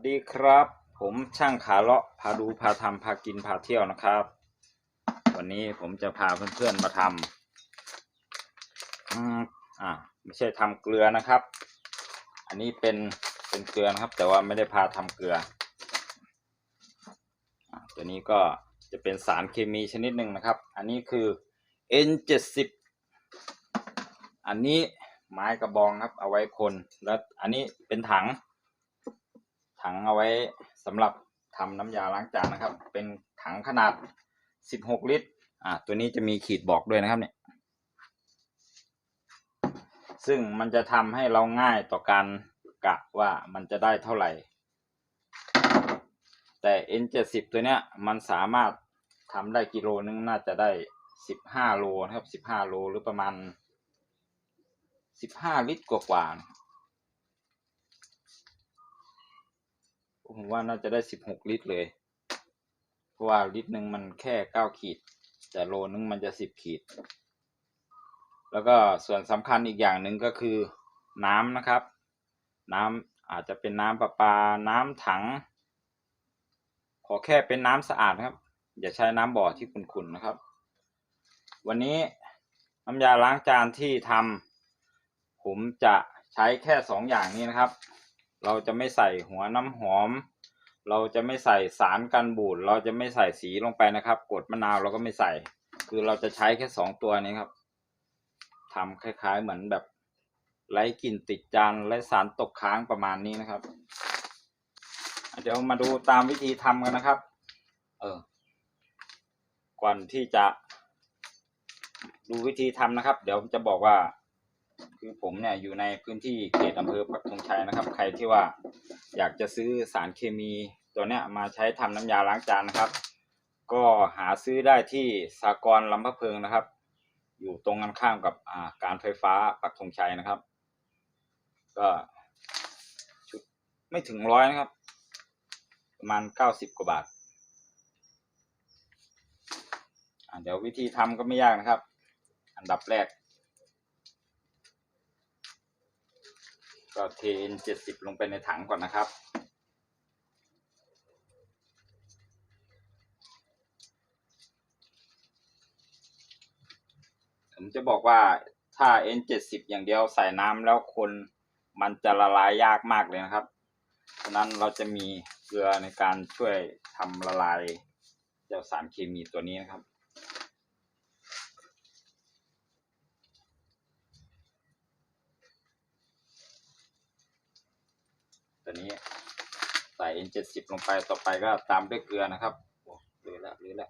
วัสดีครับ ผมช่างขาเลาะพาดูพาทำพากินพาเที่ยวนะครับ วันนี้ผมจะพาเพื่อนๆมาทำอืมอ่าไม่ใช่ทำเกลือนะครับ อันนี้เป็นเป็นเกลือนะครับ แต่ว่าไม่ได้พาทำเกลืออตัวนี้ก็จะเป็นสารเคมีชนิดหนึ่งนะครับ อันนี้คือ N70 อันนี้ไม้กระบองครับ เอาไว้คนแล้วอันนี้เป็นถัง ถังเอาไว้สำหรับทำน้ำยาล้างจานนะครับ เป็นถังขนาด 16 ลิตร อ่า ตัวนี้จะมีขีดบอกด้วยนะครับเนี่ย ซึ่งมันจะทำให้เราง่ายต่อการกะว่ามันจะได้เท่าไหร่ แต่ N70 ตัวเนี้ยมันสามารถทำได้กิโลนึงน่าจะได้ 15 โลนะครับ 15 โลหรือประมาณ 15 ลิตรกว่าๆนะครับ ผมว่าน่าจะได้สิบหกลิตรเลย เพราะว่าลิตรหนึ่งมันแค่เก้าขีด แต่โลนึงมันจะสิบขีด แล้วก็ส่วนสำคัญอีกอย่างหนึ่งก็คือน้ำนะครับ น้ำอาจจะเป็นน้ำประปา น้ำถัง ขอแค่เป็นน้ำสะอาดครับ อย่าใช้น้ำบ่อที่ขุ่นๆนะครับ วันนี้น้ำยาล้างจานที่ทำผมจะใช้แค่สองอย่างนี้นะครับ เราจะไม่ใส่หัวน้ำหอม เราจะไม่ใส่สารกันบูด เราจะไม่ใส่สีลงไปนะครับกดมะนาวเราก็ไม่ใส่ คือเราจะใช้แค่สองตัวนี้ครับทำคล้าย ๆ เหมือนแบบไร้กลิ่นติดจานไร้สารตกค้างประมาณนี้นะครับ เดี๋ยวมาดูตามวิธีทำกันนะครับ เออ ก่อนที่จะดูวิธีทำนะครับ เดี๋ยวจะบอกว่า คือผมเนี่ยอยู่ในพื้นที่เขตอำเภอปักธงชัยนะครับ ใครที่ว่าอยากจะซื้อสารเคมีตัวเนี้ยมาใช้ทำน้ำยาล้างจานนะครับ ก็หาซื้อได้ที่สากรลำพะเพิงนะครับ อยู่ตรงกันข้ามกับอ่าการไฟฟ้าปักธงชัยนะครับ ก็ชุดไม่ถึงร้อยนะครับ ประมาณเก้าสิบกว่าบาทเดี๋ยววิธีทำก็ไม่ยากนะครับ อันดับแรก ก็เทนเจ็ดสิบลงไปในถังก่อนนะครับ ผมจะบอกว่าถ้า N70 อย่างเดียวใส่น้ำแล้วคนมันจะละลายยากมากเลยนะครับ ฉะนั้นเราจะมีเกลือในการช่วยทำละลายเจ้าสารเคมีตัวนี้นะครับ ตัวนี้ ใส่ N70 ลงไปต่อไปก็ตามด้วยเกลือนะครับโอ้เหลือแล้วเลยละ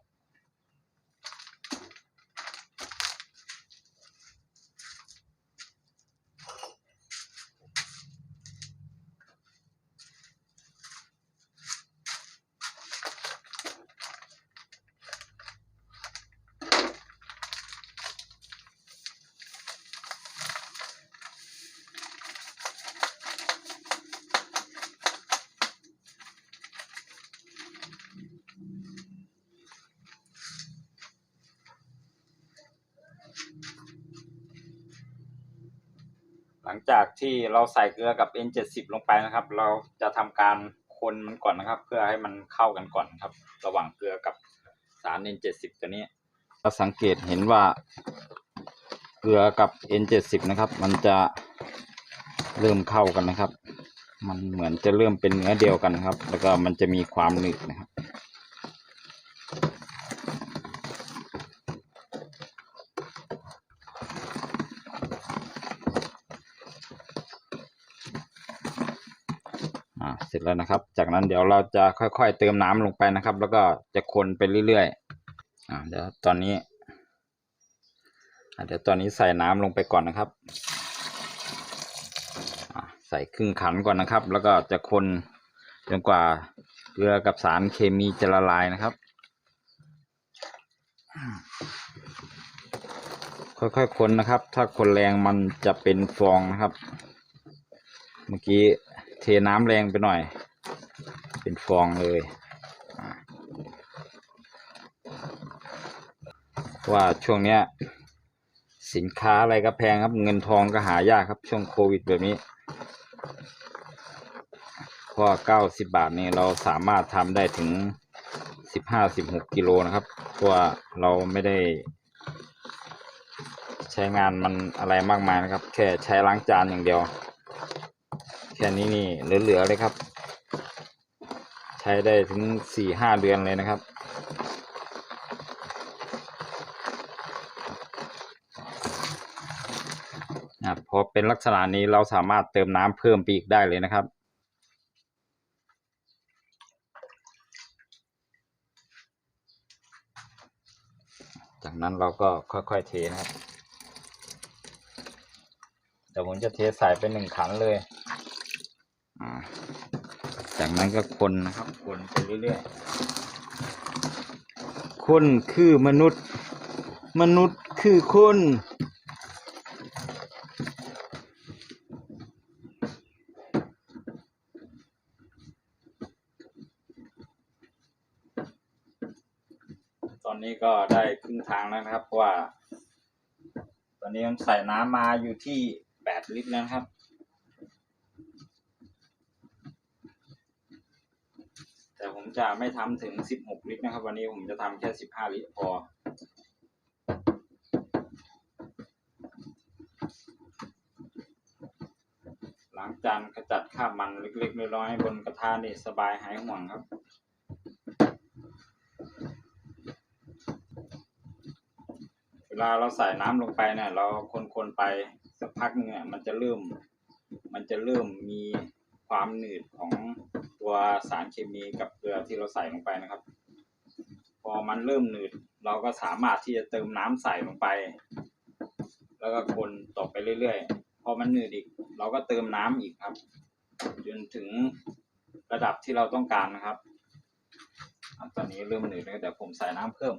หลัง จากที่เราใส่เกลือกับ N70 ลงไปนะครับ เราจะทำการคนมันก่อนนะครับ เพื่อให้มันเข้ากันก่อนครับ ระหว่างเกลือกับสาร N70 ตัวนี้ เราสังเกตเห็นว่าเกลือกับ N70 นะครับ มันจะเริ่มเข้ากันนะครับ มันเหมือนจะเริ่มเป็นเนื้อเดียวกันครับ แล้วก็มันจะมีความหนึบนะครับ อ่า เสร็จแล้วนะครับ จากนั้นเดี๋ยวเราจะค่อยๆเติมน้ำลงไปนะครับ แล้วก็จะคนไปเรื่อยๆอ่าเดี๋ยวตอนนี้อเดี๋ยวตอนนี้ใส่น้ำลงไปก่อนนะครับใส่ครึ่งขันก่อนนะครับ แล้วก็จะคนจนกว่าเกลือกับสารเคมีจะละลายนะครับ ค่อยๆคนนะครับ ถ้าคนแรงมันจะเป็นฟองนะครับ เมื่อกี้ เทน้ำแรงไปหน่อย เป็นฟองเลยว่าช่วงเนี้ย สินค้าอะไรก็แพงครับ เงินทองก็หายากครับ ช่วงโควิดแบบนี้คราะว่าเก้าสิบบาทนี่เราสามารถทำได้ถึงสิบห้าสิบหกกิโลนะครับเพราะว่าเราไม่ได้ ใช้งานมันอะไรมากมายนะครับ แค่ใช้ล้างจานอย่างเดียว ค่นี้นี่เหลือๆเลยครับ ใช้ได้ถึงสี่ห้าเดือนเลยนะครับนะครับพอเป็นลักษณะนี้เราสามารถเติมน้ำเพิ่มปอีกได้เลยนะครับจากนั้นเราก็ค่อยๆเทนะครับ เดี๋ยวผมจะเทใส่ไปหนึ่งขันเลย จากนั้นก็คนนะครับคนไปเรื่อยๆ คนคือมนุษย์ มนุษย์คือคนตอนนี้ก็ได้ครึ่งทางแล้วนะครับเพราะว่า ตอนนี้ผมใส่น้ำมาอยู่ที่แปดลิตรแล้วนะครับ แต่ผมจะไม่ทำถึงสิบหกลิตรนะครับ วันนี้ผมจะทำแค่สิบห้าลิตรพอล้างจานขจัดคราบมันเล็กๆน้อยๆบนกระทะนี่สบายหายห่วงครับเวลาเราใส่น้ำลงไปเนี่ยเราคนๆไปสักพักนึงเนี่ยมันจะเริ่ม มันจะเริ่มมีความหนืดของ ตัวสารเคมีกับเกลือที่เราใส่ลงไปนะครับ พอมันเริ่มหนืด เราก็สามารถที่จะเติมน้ำใส่ลงไป แล้วก็คนต่อไปเรื่อยๆ พอมันหนืดอีก เราก็เติมน้ำอีกครับ จนถึงระดับที่เราต้องการนะครับ ตอนนี้เริ่มหนืดแล้วเดี๋ยวผมใส่น้ำเพิ่ม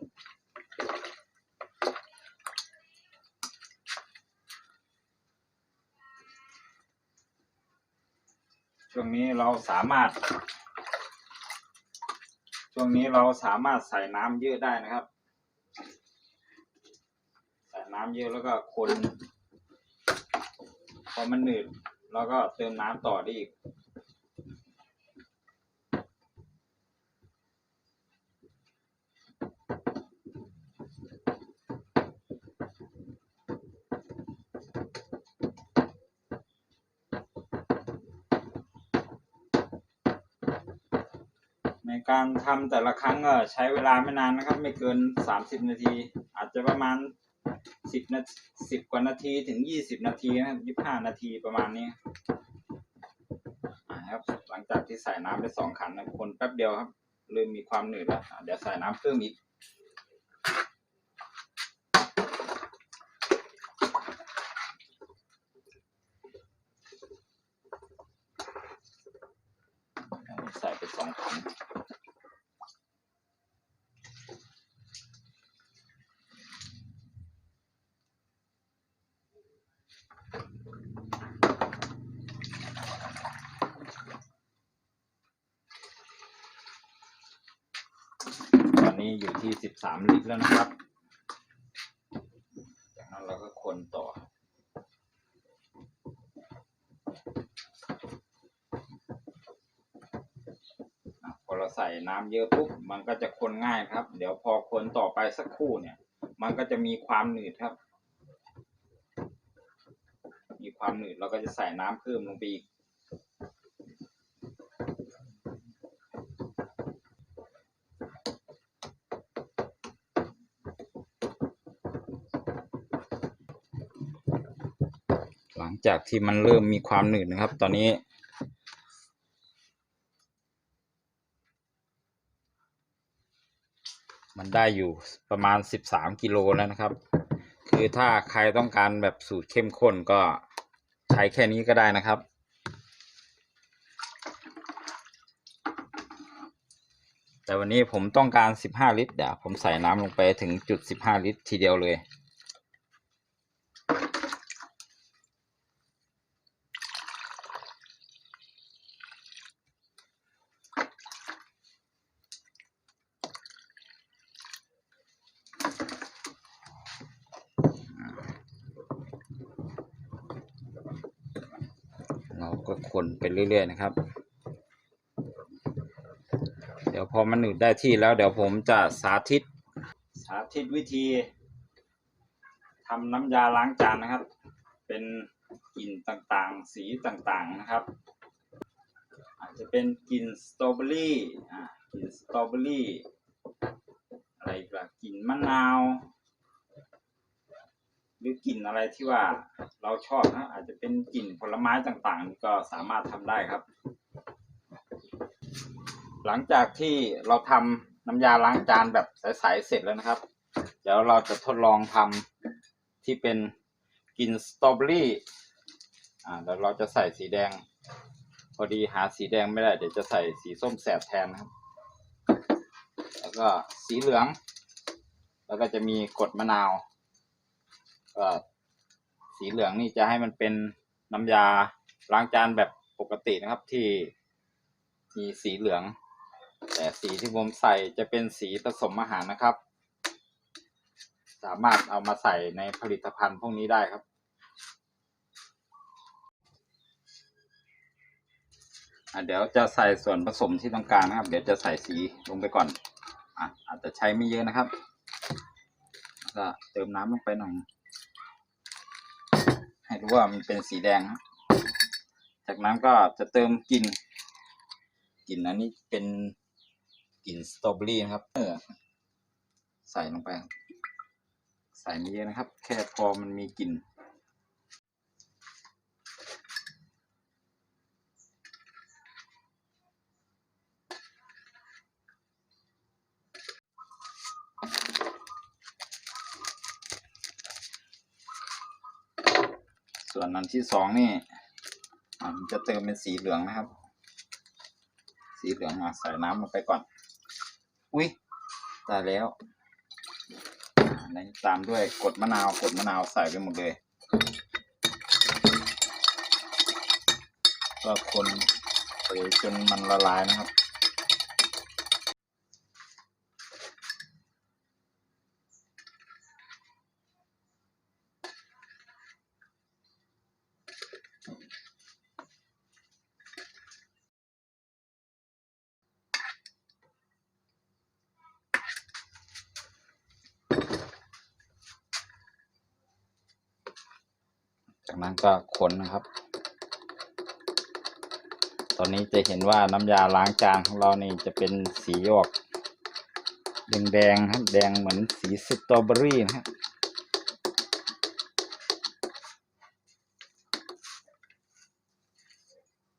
ช่วงนี้เราสามารถ ช่วงนี้เราสามารถใส่น้ำเยอะได้นะครับ ใส่น้ำเยอะแล้วก็คน พอมันหนืดเราก็เติมน้ำต่อได้อีก ในการทำแต่ละครั้งก็ใช้เวลาไม่นานนะครับ ไม่เกินสามสิบนาที อาจจะประมาณสิบนาสิบกว่านาทีถึงยี่สิบนาทีนะครับยี่ห้านาทีประมาณนี้ครับหลังจากที่ใส่น้ำไปสองขันนะคนแป๊บเดียวครับเริ่มมีความหนืดแล้วเดี๋ยวใส่น้ำเพิ่มอีก ใส่ไปสองขัน ตอ นี้อยู่ที่สิบสามลิตรแล้วนะครับ จากนั้นเราก็คนต่อ พอเราใส่น้ำเยอะปุ๊บมันก็จะคนง่ายครับ เดี๋ยวพอคนต่อไปสักครู่เนี่ย มันก็จะมีความหนืดครับ มีความหนืดเราก็จะใส่น้ำเพิ่มลงไปอีก จากที่มันเริ่มมีความหนืดนะครับ ตอนนี้ มันได้อยู่ประมาณสิบสามกิโลแล้วนะครับ คือถ้าใครต้องการแบบสูตรเข้มข้นก็ใช้แค่นี้ก็ได้นะครับแต่วันนี้ผมต้องการสิบห้าลิตรเดี๋ยวผมใส่น้ำลงไปถึงจุดสิบห้าลิตรทีเดียวเลย ก็คนไปเรื่อย ๆ นะครับ เดี๋ยวพอมันหนืดได้ที่แล้วเดี๋ยวผมจะสาธิต สาธิตวิธีทำน้ำยาล้างจานนะครับ เป็นกลิ่นต่างๆ สีต่างๆนะครับ อาจจะเป็นกลิ่นสตรอเบอรี่อ่ากลิ่นสตรอเบอรี่อะไรอีกล่ะกลิ่นมะนาว หรือกลิ่นอะไรที่ว่าเราชอบนะอาจจะเป็นกลิ่นผลไม้ต่างๆ ก็สามารถทำได้ครับ หลังจากที่เราทำน้ำยาล้างจานแบบใสๆเสร็จแล้วนะครับ เดี๋ยวเราจะทดลองทำที่เป็นกลิ่นสตรอเบอรี่อ่าเดี๋ยวเราจะใส่สีแดง พอดีหาสีแดงไม่ได้เดี๋ยวจะใส่สีส้มแสบแทนนะครับ แล้วก็สีเหลือง แล้วก็จะมีกดมะนาว ก็สีเหลืองนี่จะให้มันเป็นน้ำยาล้างจานแบบปกตินะครับที่มีสีเหลือง แต่สีที่ผมใส่จะเป็นสีผสมอาหารนะครับ สามารถเอามาใส่ในผลิตภัณฑ์พวกนี้ได้ครับเดี๋ยวจะใส่ส่วนผสมที่ต้องการนะครับ เดี๋ยวจะใส่สีลงไปก่อนอะอาจจะใช้ไม่เยอะนะครับแล้วก็เติมน้ำลงไปหน่อย ดูว่ามันเป็นสีแดงครับจากนั้นก็จะเติมกลิ่นกลิ่นอันนี้เป็นกลิ่นสตรอเบอรี่นะครับ เออ ใส่ลงไป ใส่ไม่เยอะนะครับ แค่พอมันมีกลิ่น ส่ วนอันที่สองนี่อ่าผมจะเติมเป็นสีเหลืองนะครับ สีเหลืองอะใส่น้ำลงไปก่อน อุ้ยตายแล้วอ่าในตามด้วยกดมะนาวกดมะนาวใส่ไปหมดเลย ก็คนไปจนมันละลายนะครับ จากนั้นก็คนนะครับ ตอนนี้จะเห็นว่าน้ำยาล้างจานของเรานี่จะเป็นสีออกแดงๆครับแดงเหมือนสีสตรอเบอรี่นะครับ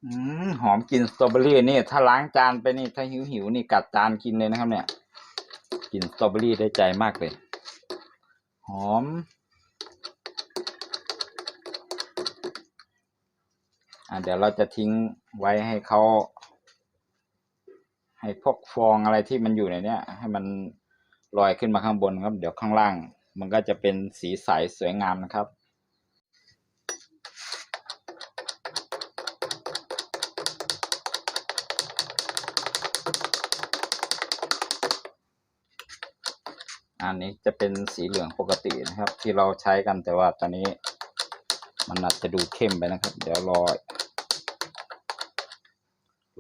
อืมหอมกลิ่นสตรอเบอรี่นี่ ถ้าล้างจานไปนี่ ถ้าหิวหิวๆนี่กัดจานกินเลยนะครับ เนี่ยกลิ่นสตรอเบอรี่ได้ใจมากเลย หอม อะ เดี๋ยวเราจะทิ้งไว้ให้เขาให้พวกฟองอะไรที่มันอยู่ในเนี้ย ให้มันลอยขึ้นมาข้างบนครับ เดี๋ยวข้างล่าง มันก็จะเป็นสีใสสวยงามนะครับอันนี้จะเป็นสีเหลืองปกตินะครับ ที่เราใช้กันแต่ว่าตอนนี้มันอาจจะดูเข้มไปนะครับ เดี๋ยวรอ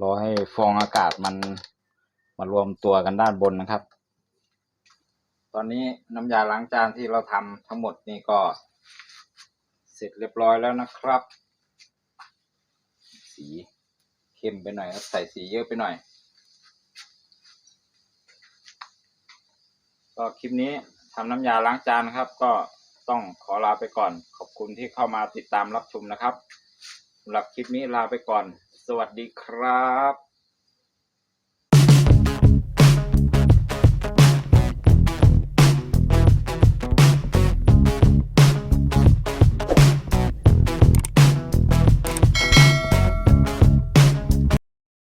รอให้ฟองอากาศมันมารวมตัวกันด้านบนนะครับ ตอนนี้น้ำยาล้างจานที่เราทำทั้งหมดนี่ก็เสร็จเรียบร้อยแล้วนะครับ สีเข้มไปหน่อยครับใส่สีเยอะไปหน่อย ก็คลิปนี้ทำน้ำยาล้างจานครับ ก็ต้องขอลาไปก่อน ขอบคุณที่เข้ามาติดตามรับชมนะครับสำหรับคลิปนี้ลาไปก่อน สวัสดีครับ